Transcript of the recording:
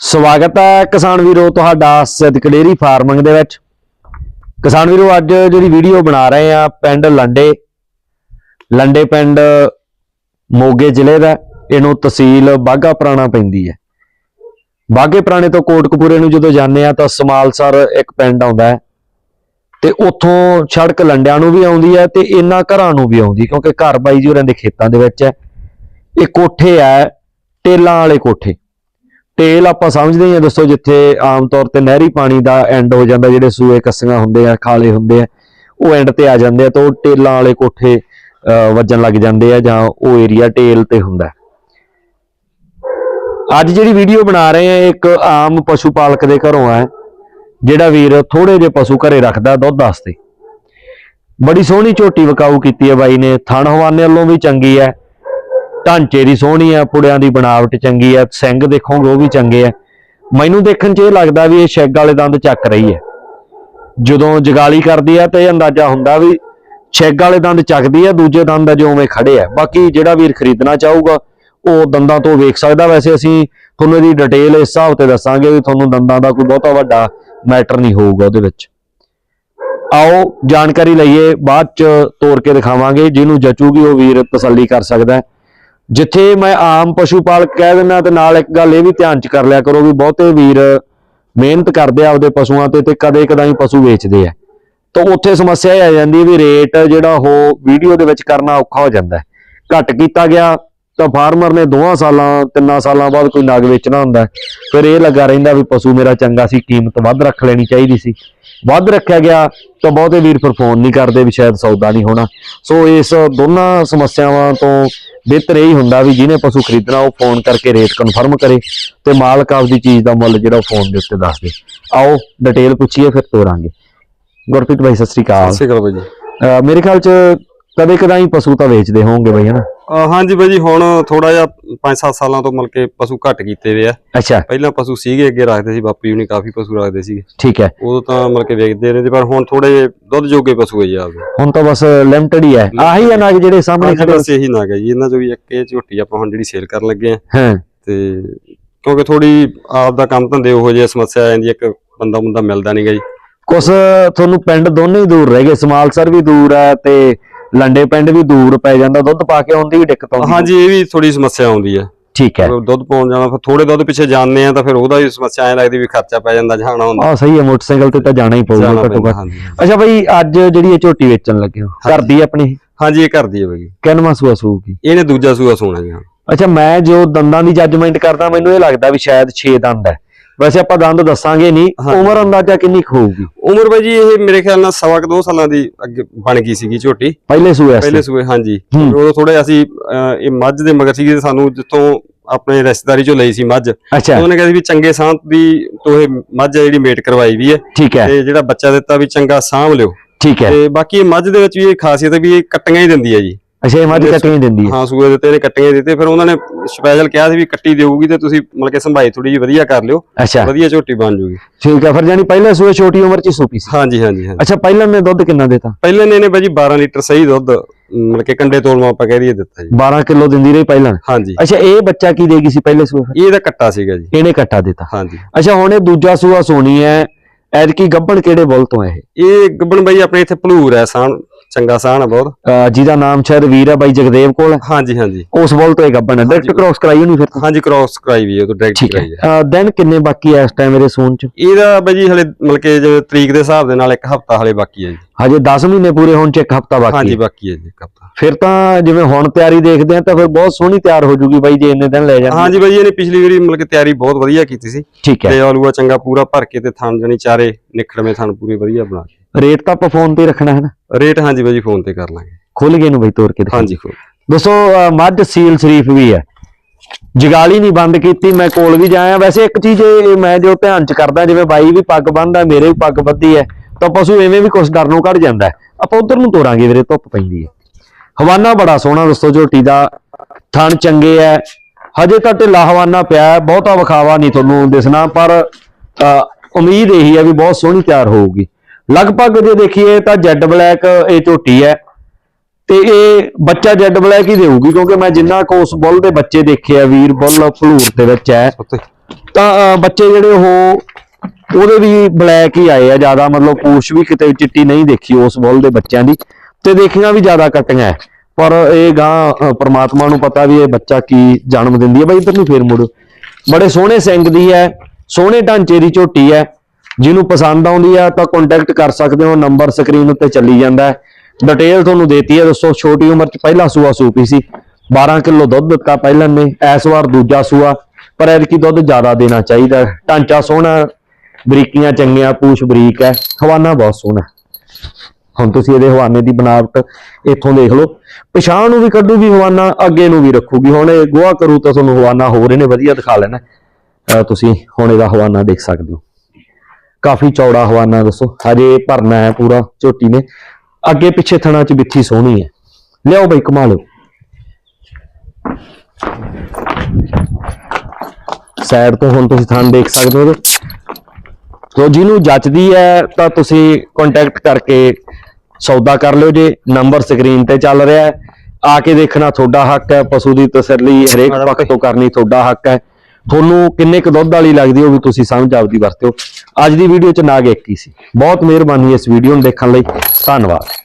ਸਵਾਗਤ ਹੈ ਕਿਸਾਨ ਵੀਰੋ ਤੁਹਾਡਾ ਸਿੱਧਕ ਡੇਅਰੀ ਫਾਰਮਿੰਗ ਦੇ ਵਿੱਚ। ਕਿਸਾਨ ਵੀਰੋ, ਅੱਜ ਜਿਹੜੀ ਵੀਡੀਓ ਬਣਾ ਰਹੇ ਆ ਪਿੰਡ ਲੰਡੇ। ਲੰਡੇ ਪਿੰਡ ਮੋਗੇ ਜ਼ਿਲ੍ਹੇ ਦਾ, ਇਹਨੂੰ ਤਹਿਸੀਲ ਬਾਗਾ ਪੁਰਾਣਾ ਪੈਂਦੀ ਹੈ। ਬਾਗੇ ਪੁਰਾਣੇ ਤੋਂ ਕੋਟਕਪੂਰੇ ਨੂੰ ਜਦੋਂ ਜਾਂਦੇ ਆ ਤਾਂ ਸਮਾਲਸਰ ਇੱਕ ਪਿੰਡ ਆਉਂਦਾ ਹੈ। ਤੇ ਉੱਥੋਂ ਸੜਕ ਲੰਡਿਆਂ ਨੂੰ ਵੀ ਆਉਂਦੀ ਹੈ ਤੇ ਇਹਨਾਂ ਘਰਾਂ ਨੂੰ ਵੀ ਆਉਂਦੀ ਕਿਉਂਕਿ ਘਰ ਬਾਈ ਜੀ ਹੋਰਾਂ ਦੇ ਖੇਤਾਂ ਦੇ ਵਿੱਚ ਹੈ। ਇਹ ਕੋਠੇ ਆ ਟੇਲਾਂ ਵਾਲੇ ਕੋਠੇ। ਟੇਲ ਆਪਾਂ ਸਮਝਦੇ ਹਾਂ ਦੋਸਤੋ ਜਿੱਥੇ ਆਮ ਤੌਰ ਤੇ ਨਹਿਰੀ ਪਾਣੀ ਦਾ ਐਂਡ ਹੋ ਜਾਂਦਾ, ਜਿਹੜੇ ਸੂਏ ਕੱਸੀਆਂ ਹੁੰਦੇ ਆ, ਖਾਲੇ ਹੁੰਦੇ ਆ, ਉਹ ਐਂਡ ਤੇ ਆ ਜਾਂਦੇ ਆ ਤਾਂ ਉਹ ਟੇਲਾਂ ਵਾਲੇ ਕੋਠੇ ਵੱਜਣ ਲੱਗ ਜਾਂਦੇ ਆ ਜਾਂ ਉਹ ਏਰੀਆ ਟੇਲ ਤੇ ਹੁੰਦਾ। ਅੱਜ ਜਿਹੜੀ ਵੀਡੀਓ ਬਣਾ ਰਹੇ ਆ ਇੱਕ ਆਮ ਪਸ਼ੂ ਪਾਲਕ ਦੇ ਘਰੋਂ ਆ, ਜਿਹੜਾ ਵੀਰ ਥੋੜੇ ਜਿਹੇ ਪਸ਼ੂ ਘਰੇ ਰੱਖਦਾ ਦੁੱਧ ਵਾਸਤੇ। ਬੜੀ ਸੋਹਣੀ ਝੋਟੀ ਵਕਾਊ ਕੀਤੀ ਹੈ ਬਾਈ ਨੇ, ਥਣ ਹਵਾਨੇ ਵੱਲੋਂ ਵੀ ਚੰਗੀ ਹੈ। ਢਾਂਚੇ ਦੀ ਸੋਹਣੀ ਹੈ ਪੁੜਿਆਂ ਦੀ ਬਣਾਵਟ ਚੰਗੀ ਹੈ ਸਿੰਘ ਦੇਖੋਗੇ ਉਹ ਵੀ ਚੰਗੇ ਹੈ ਮੈਨੂੰ ਦੇਖਣ 'ਚ ਇਹ ਲੱਗਦਾ ਵੀ ਇਹ ਸ਼ੈਗ ਵਾਲੇ ਦੰਦ ਚੱਕ ਰਹੀ ਹੈ। ਜਦੋਂ ਜਗਾਲੀ ਕਰਦੀ ਹੈ ਤਾਂ ਇਹ ਅੰਦਾਜ਼ਾ ਹੁੰਦਾ ਵੀ ਸ਼ੈਗ ਵਾਲੇ ਦੰਦ ਚੱਕਦੀ ਹੈ ਦੂਜੇ ਦੰਦ ਅਜੇ ਉਵੇਂ ਖੜੇ ਆ। ਬਾਕੀ ਜਿਹੜਾ ਵੀਰ ਖਰੀਦਣਾ ਚਾਹੂਗਾ, ਉਹ ਦੰਦਾਂ ਤੋਂ ਵੇਖ ਸਕਦਾ। ਵੈਸੇ ਅਸੀਂ ਤੁਹਾਨੂੰ ਇਹਦੀ ਡਿਟੇਲ ਇਸ ਹਿਸਾਬ ਤੇ ਦੱਸਾਂਗੇ ਵੀ ਤੁਹਾਨੂੰ ਦੰਦਾਂ ਦਾ ਕੋਈ ਬਹੁਤਾ ਵੱਡਾ ਮੈਟਰ ਨਹੀਂ ਹੋਊਗਾ ਉਹਦੇ ਵਿੱਚ। ਆਓ, ਜਾਣਕਾਰੀ ਲਈਏ, ਬਾਅਦ ਚ ਤੋੜ ਕੇ ਦਿਖਾਵਾਂਗੇ, ਜਿਹਨੂੰ ਜਚੂਗੀ ਉਹ ਵੀਰ ਤਸੱਲੀ ਕਰ ਸਕਦਾ ਹੈ। ਜਿੱਥੇ ਮੈਂ ਆਮ ਪਸ਼ੂ ਪਾਲਕ ਕਹਿ ਦਿੰਦਾ ਤੇ ਨਾਲ ਇੱਕ ਗੱਲ ਇਹ ਵੀ ਧਿਆਨ ਚ ਕਰ ਲਿਆ ਕਰੋ ਵੀ ਬਹੁਤੇ ਵੀਰ ਮਿਹਨਤ ਕਰਦੇ ਆ ਆਪਦੇ ਪਸ਼ੂਆਂ ਤੇ ਤੇ ਕਦੇ ਕਦਾਈ ਪਸ਼ੂ ਵੇਚਦੇ ਆ। ਤਾਂ ਉੱਥੇ ਸਮੱਸਿਆ ਇਹ ਆ ਜਾਂਦੀ ਹੈ ਵੀ ਰੇਟ ਜਿਹੜਾ ਉਹ ਵੀਡੀਓ ਦੇ ਵਿੱਚ ਕਰਨਾ ਔਖਾ ਹੋ ਜਾਂਦਾ ਹੈ। ਘੱਟ ਕੀਤਾ ਗਿਆ ਤਾਂ ਫਾਰਮਰ ਨੇ ਦੋਹਾਂ ਸਾਲਾਂ, ਤਿੰਨਾਂ ਸਾਲਾਂ ਬਾਅਦ ਕੋਈ ਨਾਗ ਵੇਚਣਾ ਹੁੰਦਾ ਫਿਰ ਇਹ ਲੱਗਾ ਰਹਿੰਦਾ ਵੀ ਪਸ਼ੂ ਮੇਰਾ ਚੰਗਾ ਸੀ, ਕੀਮਤ ਵੱਧ ਰੱਖ ਲੈਣੀ ਚਾਹੀਦੀ ਸੀ। ਵੱਧ ਰੱਖਿਆ ਗਿਆ ਤਾਂ ਬਹੁਤੇ ਵੀਰ ਫਿਰ ਫੋਨ ਨਹੀਂ ਕਰਦੇ ਵੀ ਸ਼ਾਇਦ ਸੌਦਾ ਨਹੀਂ ਹੋਣਾ। ਸੋ ਇਸ ਦੋਨਾਂ ਸਮੱਸਿਆਵਾਂ ਤੋਂ ਬਿਹਤਰ ਇਹ ਹੀ ਹੁੰਦਾ ਵੀ ਜਿਹਨੇ ਪਸ਼ੂ ਖਰੀਦਣਾ ਉਹ ਫੋਨ ਕਰਕੇ ਰੇਟ ਕਨਫਰਮ ਕਰੇ ਤੇ ਮਾਲਕ ਆਪਦੀ ਚੀਜ਼ ਦਾ ਮੁੱਲ ਜਿਹੜਾ ਫੋਨ ਦੇ ਉੱਤੇ ਦੱਸ ਦੇ। ਆਓ ਡਿਟੇਲ ਪੁੱਛੀਏ ਫਿਰ ਤੋਰਾਂਗੇ। ਗੁਰਪ੍ਰੀਤ ਭਾਈ ਸਤਿ ਸ੍ਰੀ ਅਕਾਲ। ਸਤਿ ਸ਼੍ਰੀ ਅਕਾਲ ਬਾਈ ਜੀ। ਮੇਰੇ ਖਿਆਲ ਚ ਕਦੇ ਕਦਾਈ ਪਸ਼ੂ ਤਾਂ ਵੇਚਦੇ ਹੋਵੋਗੇ ਬਈ ਹਨਾ? ਅਹ ਹਾਂਜੀ ਬਾਈ ਜੀ ਹੁਣ ਥੋੜਾ ਜਿਹਾ 5-7 ਸਾਲਾਂ ਤੋਂ ਮਤਲਬ ਕਿ ਪਸ਼ੂ ਘੱਟ ਕੀਤੇ ਹੋਏ ਆ। ਅੱਛਾ। ਪਹਿਲਾਂ ਪਸ਼ੂ ਸੀਗੇ ਅੱਗੇ ਰੱਖਦੇ ਸੀ ਬਾਪੂ ਜੀ ਨੇ ਕਾਫੀ ਪਸ਼ੂ ਰੱਖਦੇ ਸੀਗੇ। ਠੀਕ ਹੈ। ਉਦੋਂ ਤਾਂ ਮਤਲਬ ਕਿ ਵੇਚਦੇ ਰਹਿੰਦੇ ਪਰ ਹੁਣ ਥੋੜੇ ਜਿਹੇ ਦੁੱਧ ਜੋਗੇ ਪਸ਼ੂ ਹੈ ਜੀ ਆਪਦੇ। ਹੁਣ ਤਾਂ ਬਸ ਲਿਮਟਿਡ ਹੀ ਹੈ। ਆਹੀ ਆ ਨਾਗ ਜਿਹੜੇ ਸਾਹਮਣੇ ਖੜੇ ਬਸ ਇਹੀ ਨਾ ਗਿਆ ਜੀ ਇਹਨਾਂ ਚੋਂ ਵੀ ਇੱਕ ਇਹ ਝੋਟੀ ਆਪਾਂ ਹੁਣ ਜਿਹੜੀ ਸੇਲ ਕਰਨ ਲੱਗੇ ਆ। ਹਾਂ। ਤੇ ਕਿਉਂਕਿ ਥੋੜੀ ਆਪ ਦਾ ਕੰਮ ਧੰਦੇ ਉਹੋ ਜਿਹੀ ਸਮੱਸਿਆ ਆ ਜਾਂਦੀ ਹੈ, ਇੱਕ ਬੰਦਾ ਬੰਦਾ ਮਿਲਦਾ ਨਹੀਂਗਾ ਜੀ। ਕੁਛ ਤੁਹਾਨੂੰ ਪਿੰਡ ਦੋਨੇ ਹੀ ਦੂਰ ਰਹਿ ਗਏ ਸਮਾਲਸਰ ਵੀ ਦੂਰ ਹੈ ਤੇ ਲੰਡੇ ਪਿੰਡ ਵੀ ਦੂਰ ਪੈ ਜਾਂਦਾ ਦੁੱਧ ਪਾ ਕੇ ਆਉਂਦੀ ਵੀ ਦਿੱਕਤ ਆਉਂਦੀ ਹਾਂਜੀ ਇਹ ਵੀ ਥੋੜੀ ਸਮੱਸਿਆ ਆਉਂਦੀ ਹੈ। ਠੀਕ ਹੈ। ਦੁੱਧ ਪਾਉਣ ਜਾਣਾ ਫਿਰ ਥੋੜੇ ਦੁੱਧ ਪਿੱਛੇ ਜਾਂਦੇ ਆ ਤਾਂ ਫਿਰ ਉਹਦਾ ਵੀ ਸਮੱਸਿਆ ਐ ਲੱਗਦੀ ਵੀ ਖਰਚਾ ਪੈ ਜਾਂਦਾ ਜਾਣਾ ਹੁੰਦਾ। ਆਹ ਸਹੀ ਹੈ ਮੋਟਰਸਾਈਕਲ ਤੇ ਤਾਂ ਜਾਣਾ ਹੀ ਪਊਗਾ ਘੱਟੋ ਘੱਟ। ਅੱਛਾ ਬਈ ਅੱਜ ਜਿਹੜੀ ਇਹ ਝੋਟੀ ਵੇਚਣ ਲੱਗੇ ਹੋ ਕਰਦੀ ਆਪਣੀ? ਹਾਂਜੀ ਇਹ ਕਰਦੀ ਹੈ ਬਾਈ। ਕਿੰਨਵਾਂ ਸੂਆ ਸੂਗੀ ਇਹਨੇ ਦੂਜਾ ਸੂਆ ਸੋਣਾ ਜੀ ਅੱਛਾ ਮੈਂ ਜੋ ਦੰਦਾਂ ਦੀ ਜੱਜਮੈਂਟ ਕਰਦਾ ਮੈਨੂੰ ਇਹ ਲੱਗਦਾ ਵੀ ਸ਼ਾਇਦ 6 ਦੰਦ ਹੈ। ਵੈਸੇ ਆਪਾਂ ਦੰਦ ਦੱਸਾਂਗੇ ਨਹੀਂ। ਉਮਰ ਅੰਦਾਜ਼ਾ ਕਿੰਨੀ ਹੋਊਗੀ? ਉਮਰ ਬਾਈ ਜੀ ਇਹ ਮੇਰੇ ਖਿਆਲ ਨਾਲ ਸਵਾ ਕੁ ਦੋ ਸਾਲਾਂ ਦੀ ਅੱਗੇ ਬਣ ਗਈ ਸੀਗੀ ਝੋਟੀ। ਪਹਿਲੇ ਸੂਏ ਪਹਿਲੇ ਸੂਏ ਹਾਂਜੀ। ਉਦੋਂ ਥੋੜੇ ਅਸੀਂ ਇਹ ਮੱਝ ਦੇ ਮਗਰ ਸੀਗੇ ਸਾਨੂੰ ਜਿੱਥੋਂ ਆਪਣੇ ਰਿਸ਼ਤੇਦਾਰੀ ਚੋਂ ਲਈ ਸੀ ਮੱਝ। ਉਹਨੇ ਕਿਹਾ ਸੀ ਵੀ ਚੰਗੇ ਸਾਹ ਦੀ ਤੋਂ ਇਹ ਮੱਝ ਜਿਹੜੀ ਮੇਟ ਕਰਵਾਈ ਵੀ ਹੈ। ਠੀਕ ਹੈ। ਤੇ ਜਿਹੜਾ ਬੱਚਾ ਦਿੱਤਾ ਵੀ ਚੰਗਾ ਸਾਂਭ ਲਿਓ। ਠੀਕ ਹੈ। ਤੇ ਬਾਕੀ ਇਹ ਮੱਝ ਦੇ ਵਿੱਚ ਵੀ ਇਹ ਖਾਸੀਅਤ ਹੈ ਵੀ ਇਹ ਕੱਟੀਆਂ ਹੀ ਦਿੰਦੀ ਹੈ ਜੀ। ਅੱਛਾ ਇਹ ਮੱਝ ਕੱਟਣੀ ਦਿੰਦੀ ਹੈ। ਹਾਂ ਸੂਏ ਦਿੱਤੇ ਨੇ ਕੱਟੀਆਂ ਦਿੱਤੇ ਫਿਰ ਉਹਨਾਂ ਨੇ ਸਪੈਸ਼ਲ ਕਿਹਾ ਸੀ ਵੀ ਕੱਟੀ ਦੇਊਗੀ ਤੇ ਤੁਸੀਂ ਮਤਲਬ ਕਿ ਸੰਭਾਈ ਥੋੜੀ ਜਿਹੀ ਵਧੀਆ ਕਰ ਲਿਓ। ਅੱਛਾ। ਵਧੀਆ ਝੋਟੀ ਬਣ ਜੂਗੀ। ਠੀਕ ਹੈ ਫਿਰ ਜਾਨੀ ਪਹਿਲੇ ਸੂਏ ਛੋਟੀ ਉਮਰ ਚ ਸੂਪੀ ਸੀ। ਹਾਂਜੀ ਹਾਂਜੀ ਹਾਂਜੀ। ਅੱਛਾ ਪਹਿਲਾਂ ਨੇ ਦੁੱਧ ਕਿੰਨਾ ਦਿੱਤਾ? ਪਹਿਲੇ ਨੇ ਇਹਨੇ ਬਾਜੀ 12 ਲੀਟਰ ਸਹੀ ਦੁੱਧ ਮਤਲਬ ਕਿ ਕੰਡੇ ਤੋਲਮਾ ਆਪਾਂ ਕਹਿ ਦਈਏ ਦਿੱਤਾ ਜੀ। 12 ਕਿਲੋ ਦਿੰਦੀ ਰਹੀ ਪਹਿਲਾਂ? ਹਾਂਜੀ। ਅੱਛਾ ਇਹ ਬੱਚਾ ਕੀ ਦੇਗੀ ਸੀ ਪਹਿਲੇ ਸੂਏ ਫਿਰ? ਇਹਦਾ ਕੱਟਾ ਸੀਗਾ ਜੀ। ਇਹਨੇ ਕੱਟਾ ਦਿੱਤਾ। ਹਾਂਜੀ। ਅੱਛਾ ਹੁਣ ਇਹ ਦੂਜਾ ਸੂਆ ਸੋਣੀ ਹੈ। ਐਤਕੀ ਗੱਬਣ ਕਿਹੜੇ ਬੁੱਲ ਤੋਂ ਹੈ ਇਹ? ਇਹ ਗੱਬਣ ਬਾਈ ਆਪਣੇ ਇੱਥੇ ਭਲੂਰ ਹੈ ਸਾਨ ਚੰਗਾ ਸਾਨ ਹੈ ਬਹੁਤ। ਅਹ ਜਿਹਦਾ ਨਾਮ ਸ਼ਾਇਦ ਵੀਰ ਹੈ ਬਾਈ ਜਗਦੇਵ ਕੋਲ। ਹਾਂਜੀ ਹਾਂਜੀ। ਉਸ ਬੁੱਲ ਤੋਂ ਇਹ ਗੱਬਣ ਹੈ ਡਾਇਰੈਕਟ ਕ੍ਰੋਸ ਕਰਾਈ ਹੋਣੀ ਫਿਰ ਤਾਂ। ਹਾਂਜੀ ਕ੍ਰਾਸ ਕਰਾਈ ਵੀ ਉਹ ਤੋਂ ਡਾਇਰੈਕਟ ਠੀਕ ਕਰਾਈ ਹੈ ਅਹ ਦਿਨ ਕਿੰਨੇ ਬਾਕੀ ਹੈ ਇਸ ਟਾਈਮ ਇਹਦੇ ਸੂਣ ਚ? ਇਹਦਾ ਬਾਈ ਜੀ ਹਲੇ ਮਤਲਬ ਕਿ ਜੇ ਤਰੀਕ ਦੇ ਹਿਸਾਬ ਦੇ ਨਾਲ ਇੱਕ ਹਫਤਾ ਹਲੇ ਬਾਕੀ ਹੈ ਜੀ। ਹਜੇ 10 ਮਹੀਨੇ ਪੂਰੇ ਹੋਣ ਚ ਇੱਕ ਹਫਤਾ ਬਾਕੀ ਹਾਂਜੀ ਬਾਕੀ ਹੈ ਜੀ ਇੱਕ ਹਫਤਾ। ਫਿਰ ਤਾਂ ਜਿਵੇਂ ਹੁਣ ਤਿਆਰੀ ਦੇਖਦੇ ਆ ਤਾਂ ਫਿਰ ਬਹੁਤ ਸੋਹਣੀ ਤਿਆਰ ਹੋ ਜੂਗੀ ਬਾਈ ਜੇ ਇੰਨੇ ਦਿਨ ਲੈ ਜਾਂਦੇ ਹਾਂਜੀ ਬਾਈ ਇਹਨੇ ਪਿਛਲੀ ਵਾਰੀ ਮਤਲਬ ਕਿ ਤਿਆਰੀ ਬਹੁਤ ਵਧੀਆ ਕੀਤੀ ਸੀ। ਠੀਕ ਹੈ। ਤੇ ਆਲੂਆ ਚੰਗਾ ਪੂਰਾ ਭਰ ਕੇ ਤੇ ਥਣ ਜਣੀ ਚਾਰੇ ਨਿਖੜਵੇਂ ਥਣ ਪੂਰੇ ਵਧੀਆ ਬਣਾ ਕੇ। ਰੇਟ ਤਾਂ ਆਪਾਂ ਫੋਨ ਤੇ ਰੱਖਣਾ ਹੈ ਨਾ? ਰੇਟ ਹਾਂਜੀ ਬਾਈ ਫੋਨ ਤੇ ਕਰ ਲਾਂਗੇ। ਖੁੱਲ ਗਏ ਨੂੰ ਬਈ ਤੋੜ ਕੇ ਹਾਂਜੀ ਖੋ ਦੋਸਤੋ ਮੱਝ ਸੀਲ ਸ਼ਰੀਫ ਵੀ ਹੈ। ਜਗਾਲੀ ਨਹੀਂ ਬੰਦ ਕੀਤੀ ਮੈਂ ਕੋਲ ਵੀ ਜਾਇਆ। ਵੈਸੇ ਇੱਕ ਚੀਜ਼ ਇਹ ਮੈਂ ਜੋ ਧਿਆਨ ਚ ਕਰਦਾ ਜਿਵੇਂ ਬਾਈ ਵੀ ਪੱਗ ਬੰਨਦਾ ਮੇਰੇ ਵੀ ਪੱਗ ਬੱਧੀ ਹੈ। ਤਾਂ ਪਸ਼ੂ ਐਵੇਂ ਵੀ ਕੁਛ ਡਰ ਨੂੰ ਕੱਢ ਜਾਂਦਾ। ਆਪਾਂ ਉਧਰ ਨੂੰ ਤੋਰਾਂਗੇ ਵੀਰੇ ਧੁੱਪ ਪੈਂਦੀ ਹੈ। ਹਵਾਨਾ ਬੜਾ ਸੋਹਣਾ ਦੋਸਤੋ ਝੋਟੀ ਦਾ। ਥਣ ਚੰਗੇ ਹੈ। ਹਜੇ ਤਾਂ ਢਿੱਲਾ ਹਵਾਨਾ ਪਿਆ ਬਹੁਤਾ ਵਿਖਾਵਾ ਨਹੀਂ ਤੁਹਾਨੂੰ ਦਿਸਣਾ ਪਰ ਉਮੀਦ ਇਹੀ ਹੈ ਵੀ ਬਹੁਤ ਸੋਹਣੀ ਤਿਆਰ ਹੋਊਗੀ। ਲਗਭਗ ਜੇ ਦੇਖੀਏ ਤਾਂ ਜੈਡ ਬਲੈਕ ਇਹ ਝੋਟੀ ਹੈ। ਤੇ ਇਹ ਬੱਚਾ ਜੈਡ ਬਲੈਕ ਹੀ ਦੇਊਗੀ ਕਿਉਂਕਿ ਮੈਂ ਜਿੰਨਾ ਕੋ ਉਸ ਬੁੱਲ ਦੇ ਬੱਚੇ ਦੇਖੇ ਆ ਵੀਰ ਬੁੱਲ ਫਲੂਰ ਦੇ ਵਿੱਚ ਹੈ। ਤਾਂ ਬੱਚੇ ਜਿਹੜੇ ਉਹ ਉਹਦੇ ਵੀ ਬਲੈਕ ਹੀ ਆਏ ਆ, ਜ਼ਿਆਦਾ ਮਤਲਬ ਪੂਛ ਵੀ ਕਿਤੇ ਚਿੱਟੀ ਨਹੀਂ ਦੇਖੀ ਉਸ ਬੁੱਲ ਦੇ ਬੱਚਿਆਂ ਦੀ। ਤੇ ਦੇਖੀਆਂ ਵੀ ਜ਼ਿਆਦਾ ਕੱਟੀਆਂ ਹੈ ਪਰ ਇਹ ਗਾਂ ਪ੍ਰਮਾਤਮਾ ਨੂੰ ਪਤਾ ਵੀ ਇਹ ਬੱਚਾ ਕੀ ਜਨਮ ਦਿੰਦੀ ਹੈ ਬਾਈ ਇੱਧਰ ਨੂੰ ਫੇਰ ਮੁੜੋ। ਬੜੇ ਸੋਹਣੇ ਸਿੰਘ ਦੀ ਹੈ ਸੋਹਣੇ ਢਾਂਚੇ ਦੀ ਝੋਟੀ ਹੈ ਜਿਹਨੂੰ ਪਸੰਦ ਆਉਂਦੀ ਹੈ ਤਾਂ ਕੰਟੈਕਟ ਕਰ ਸਕਦੇ ਹੋ। ਨੰਬਰ ਸਕਰੀਨ ਉੱਤੇ ਚੱਲੀ ਜਾਂਦਾ ਹੈ ਡਿਟੇਲ ਤੁਹਾਨੂੰ ਦੇਤੀ ਹੈ ਦੋਸਤੋ ਛੋਟੀ ਉਮਰ 'ਚ ਪਹਿਲਾ ਸੂਆ ਸੂਪੀ ਸੀ। 12 ਕਿਲੋ ਦੁੱਧ ਦਿੱਤਾ ਪਹਿਲਾਂ ਨੇ। ਇਸ ਵਾਰ ਦੂਜਾ ਸੂਆ। ਪਰ ਐਤਕੀ ਦੁੱਧ ਜ਼ਿਆਦਾ ਦੇਣਾ ਚਾਹੀਦਾ। ਢਾਂਚਾ ਸੋਹਣਾ ਬਰੀਕੀਆਂ ਚੰਗੀਆਂ, ਪੂਛ ਬਰੀਕ ਹੈ। ਹਵਾਨਾ ਬਹੁਤ ਸੋਹਣਾ ਹੁਣ ਤੁਸੀਂ ਇਹਦੇ ਹਵਾਨੇ ਦੀ ਬਣਾਵਟ ਇੱਥੋਂ ਦੇਖ ਲਓ। ਪਛਾਣ ਨੂੰ ਵੀ ਕੱਢੂਗੀ ਹਵਾਨਾ ਅੱਗੇ ਨੂੰ ਵੀ ਰੱਖੂਗੀ। ਹੁਣ ਇਹ ਗੋਹਾ ਕਰੂ ਤਾਂ ਤੁਹਾਨੂੰ ਹਵਾਨਾ ਹੋ ਰਹੇ ਨੇ ਵਧੀਆ ਦਿਖਾ ਲੈਣਾ ਤੁਸੀਂ ਹੁਣ ਇਹਦਾ ਹਵਾਨਾ ਦੇਖ ਸਕਦੇ ਹੋ। ਕਾਫੀ ਚੌੜਾ ਹਵਾਨਾ ਦੱਸੋ। ਹਜੇ ਭਰਨਾ ਹੈ ਪੂਰਾ, ਝੋਟੀ ਨੇ। ਅੱਗੇ ਪਿੱਛੇ ਥਣਾ ਚ ਬਿੱਥੀ ਸੋਹਣੀ ਹੈ। ਲਿਆਓ ਬਈ ਕਮਾ ਲਓ। ਸਾਈਡ ਤੋਂ ਹੁਣ ਤੁਸੀਂ ਥਣ ਦੇਖ ਸਕਦੇ ਹੋ ਸੋ ਜਿਹਨੂੰ ਜੱਚਦੀ ਹੈ ਤਾਂ ਤੁਸੀਂ ਕੰਟੈਕਟ ਕਰਕੇ ਸੌਦਾ ਕਰ ਲਿਓ ਜੇ। ਨੰਬਰ ਸਕਰੀਨ ਤੇ ਚੱਲ ਰਿਹਾ ਹੈ। ਆ ਕੇ ਦੇਖਣਾ ਤੁਹਾਡਾ ਹੱਕ ਹੈ। ਪਸ਼ੂ ਦੀ ਤਸੱਲੀ ਹਰੇਕ ਪੱਖ ਤੋਂ ਕਰਨੀ ਤੁਹਾਡਾ ਹੱਕ ਹੈ। ਤੁਹਾਨੂੰ ਕਿੰਨੇ ਕੁ ਦੁੱਧ ਵਾਲੀ ਲੱਗਦੀ ਉਹ ਵੀ ਤੁਸੀਂ ਸਮਝ ਆਪਦੀ ਵਰਤਿਓ। ਅੱਜ ਦੀ ਵੀਡੀਓ ਚ ਨਾਗ ਇੱਕ ਹੀ ਸੀ। ਬਹੁਤ ਮਿਹਰਬਾਨੀ ਇਸ ਵੀਡੀਓ ਨੂੰ ਦੇਖਣ ਲਈ। ਧੰਨਵਾਦ।